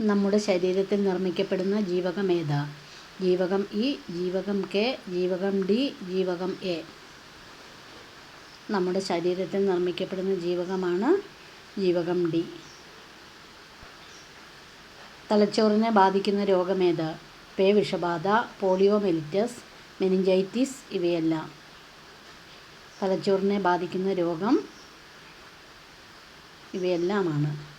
നമ്മുടെ ശരീരത്തിൽ നിർമ്മിക്കപ്പെടുന്ന ജീവകം ഏതാ? ജീവകം ഇ ജീവകം കെ ജീവകം ഡി ജീവകം എ. നമ്മുടെ ശരീരത്തിൽ നിർമ്മിക്കപ്പെടുന്ന ജീവകമാണ് ജീവകം ഡി. തലച്ചോറിനെ ബാധിക്കുന്ന രോഗമേത് പേ വിഷബാധ പോളിയോമെലിറ്റസ് മെനിഞ്ചൈറ്റിസ് ഇവയെല്ലാം. തലച്ചോറിനെ ബാധിക്കുന്ന രോഗം ഇവയെല്ലാമാണ്.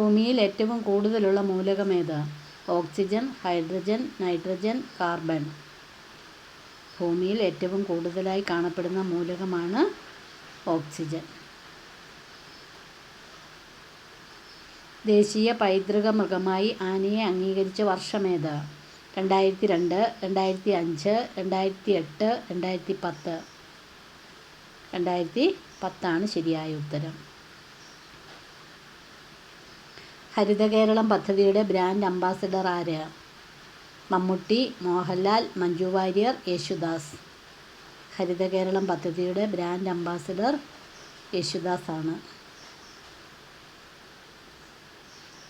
ഭൂമിയിൽ ഏറ്റവും കൂടുതലുള്ള മൂലകം ഏതാ? Oxygen hydrogen nitrogen carbon. ഭൂമിയിൽ ഏറ്റവും കൂടുതലായി കാണപ്പെടുന്ന മൂലകമാണ് ഓക്സിജൻ. ദേശീയ പൈതൃക മൃഗമായി ആനയെ അംഗീകരിച്ച വർഷമേത് രണ്ടായിരത്തി രണ്ട് രണ്ടായിരത്തി അഞ്ച് രണ്ടായിരത്തി എട്ട് രണ്ടായിരത്തി പത്ത് രണ്ടായിരത്തി പത്താണ് ശരിയായ ഉത്തരം. ഹരിത കേരളം പദ്ധതിയുടെ ബ്രാൻഡ് അംബാസിഡർ ആര്? മമ്മൂട്ടി മോഹൻലാൽ മഞ്ജു വാര്യർ യേശുദാസ്. ഹരിത കേരളം പദ്ധതിയുടെ ബ്രാൻഡ് അംബാസിഡർ യേശുദാസ് ആണ്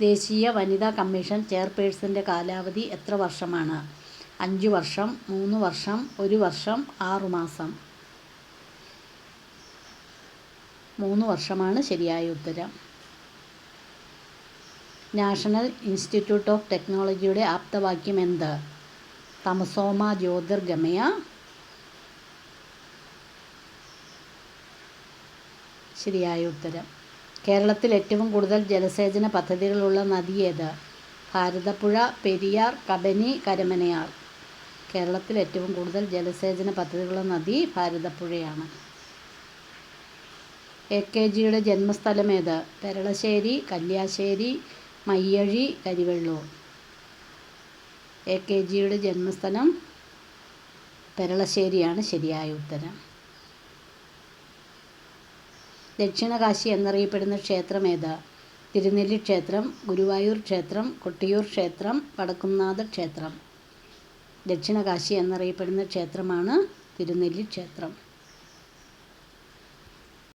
ദേശീയ വനിതാ കമ്മീഷൻ ചെയർപേഴ്സന്റെ കാലാവധി എത്ര വർഷമാണ്? അഞ്ച് വർഷം മൂന്ന് വർഷം ഒരു വർഷം ആറു മാസം. മൂന്ന് വർഷമാണ് ശരിയായ ഉത്തരം. നാഷണൽ ഇൻസ്റ്റിറ്റ്യൂട്ട് ഓഫ് ടെക്നോളജിയുടെ ആപ്തവാക്യം എന്ത്? തമസോമ ജ്യോതിർഗമയ. ശരിയായ ഉത്തരം. കേരളത്തിൽ ഏറ്റവും കൂടുതൽ ജലസേചന പദ്ധതികളുള്ള നദി ഏത്? ഭാരതപ്പുഴ പെരിയാർ കബനി കരമനയാർ. കേരളത്തിൽ ഏറ്റവും കൂടുതൽ ജലസേചന പദ്ധതികളുള്ള നദി ഭാരതപ്പുഴയാണ്. എ കെ ജിയുടെ ജന്മസ്ഥലം ഏത്? പെരളശ്ശേരി കല്യാശ്ശേരി മയ്യഴി കരിവെള്ളൂർ. എ കെ ജിയുടെ ജന്മസ്ഥലം പെരളശ്ശേരിയാണ് ശരിയായ ഉത്തരം. ദക്ഷിണകാശി എന്നറിയപ്പെടുന്ന ക്ഷേത്രം ഏതാ? തിരുനെല്ലി ക്ഷേത്രം ഗുരുവായൂർ ക്ഷേത്രം കൊട്ടിയൂർ ക്ഷേത്രം വടക്കുംനാഥ ക്ഷേത്രം. ദക്ഷിണകാശി എന്നറിയപ്പെടുന്ന ക്ഷേത്രമാണ് തിരുനെല്ലി ക്ഷേത്രം.